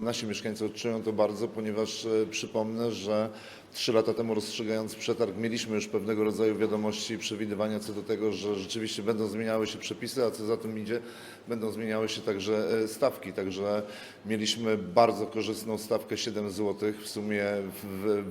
Nasi mieszkańcy odczują to bardzo, ponieważ e, przypomnę, że trzy lata temu rozstrzygając przetarg mieliśmy już pewnego rodzaju wiadomości i przewidywania co do tego, że rzeczywiście będą zmieniały się przepisy, a co za tym idzie, będą zmieniały się także e, stawki. Także mieliśmy bardzo korzystną stawkę 7 zł, w sumie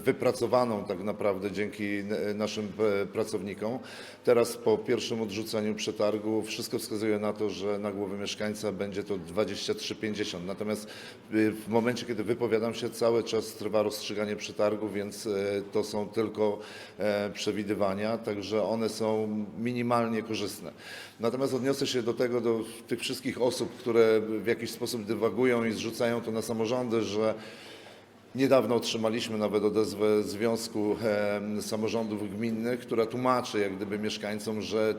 wypracowaną tak naprawdę dzięki n- naszym e, pracownikom. Teraz po pierwszym odrzuceniu przetargu wszystko wskazuje na to, że na głowę mieszkańca będzie to 23,50. Natomiast y, w momencie, kiedy wypowiadam się, cały czas trwa rozstrzyganie przetargu, więc e, to są tylko e, przewidywania, także one są minimalnie korzystne. Natomiast odniosę się do tego, do tych wszystkich osób, które w jakiś sposób dywagują i zrzucają to na samorządy, że Niedawno otrzymaliśmy nawet odezwę Związku em, Samorządów Gminnych, która tłumaczy jak gdyby mieszkańcom, że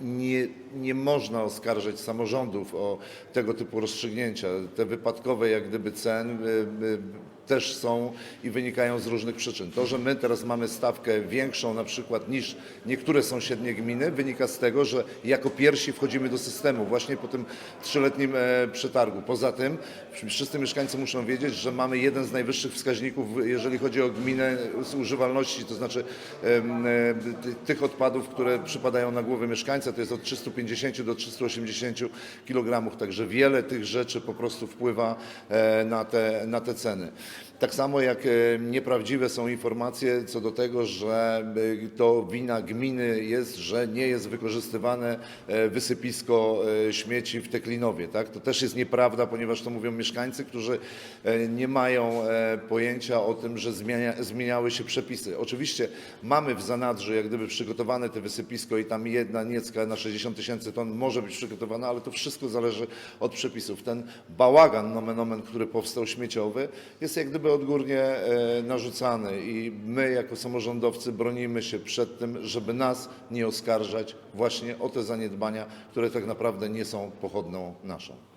nie, nie można oskarżać samorządów o tego typu rozstrzygnięcia. Te wypadkowe jak gdyby cen y, y, też są i wynikają z różnych przyczyn. To, że my teraz mamy stawkę większą na przykład niż niektóre sąsiednie gminy, wynika z tego, że jako pierwsi wchodzimy do systemu właśnie po tym trzyletnim e, przetargu. Poza tym wszyscy mieszkańcy muszą wiedzieć, że mamy jeden z najwyższych wskaźników, jeżeli chodzi o gminę z używalności, to znaczy e, ty- tych odpadów, które przypadają na głowę mieszkańca, to jest od 350 do 380 kg, także wiele tych rzeczy po prostu wpływa e, na te, na te ceny. Tak samo jak e, nieprawdziwe są informacje co do tego, że e, to wina gminy jest, że nie jest wykorzystywane e, wysypisko śmieci w Teklinowie. Tak? To też jest nieprawda, ponieważ to mówią mieszkańcy, którzy nie mają pojęcia o tym, że zmienia, zmieniały się przepisy. Oczywiście mamy w zanadrzu jak gdyby przygotowane te wysypisko i tam jedna niecka na 60 tysięcy ton może być przygotowana, ale to wszystko zależy od przepisów. Ten bałagan, nomen omen, który powstał śmieciowy, jest jak gdyby odgórnie e, narzucany i my jako samorządowcy bronimy się przed tym, żeby nas nie oskarżać właśnie o te zaniedbania, które tak naprawdę nie są pochodną naszą.